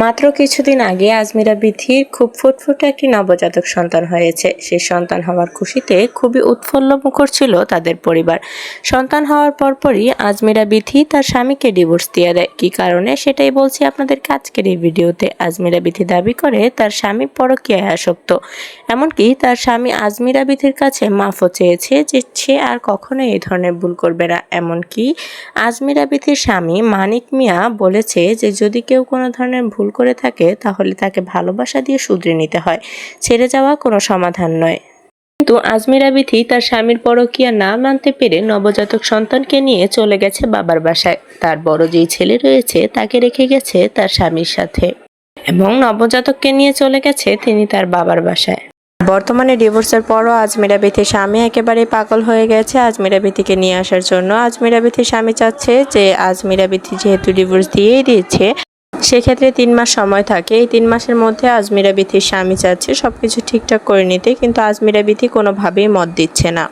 মাত্র কিছুদিন আগে আজমিরা বিথির খুব ফুটফুটে একটি নবজাতক সন্তান হয়েছে। সেই সন্তান হওয়ার খুশিতে খুবই উৎফুল্ল মুখর ছিল তাদের পরিবার। সন্তান হওয়ার পরপরই আজমিরা বিথি তার স্বামীকে ডিভোর্স দিয়ে দেয়। কী কারণে সেটাই বলছি আপনাদের আজকের এই ভিডিওতে। আজমিরা বিথি দাবি করে তার স্বামী পরকীয়ায় আসক্ত। এমনকি তার স্বামী আজমিরা বিথির কাছে মাফও চেয়েছে যে সে আর কখনো এই ধরনের ভুল করবে না। এমনকি আজমিরা বিথির স্বামী মানিক মিয়া বলেছে যে যদি কেউ কোনো ধরনের ভুল করে থাকে, তাহলে তাকে ভালোবাসা দিয়ে শুধরে নিতে হয়। ছেড়ে যাওয়া কোনো সমাধান নয়। কিন্তু আজমিরা বিথি তার স্বামীর পরকীয়া না মানতে পেরে নবজাতক সন্তানকে নিয়ে চলে গেছে বাবার বাসায়। তার বড় যেই ছেলে রয়েছে, তাকে রেখে গেছে তার স্বামীর সাথে। এবং নবজাতককে নিয়ে চলে গেছে তিনি তার বাবার বাসায়। বর্তমানে ডিভোর্সের পরও আজমিরা বিথির স্বামী একেবারে পাগল হয়ে গেছে আজমিরা বিথিকে নিয়ে আসার জন্য। আজমিরা বিথির স্বামী চাচ্ছে যে, আজমিরা বিথি যেহেতু ডিভোর্স দিয়েই দিয়েছে সেক্ষেত্রে তিন মাস সময় থাকে। এই তিন মাসের মধ্যে আজমিরা বিথির স্বামী চাচ্ছে সব কিছু ঠিকঠাক করে নিতে, কিন্তু আজমিরা বিথি কোনোভাবেই মত দিচ্ছে না।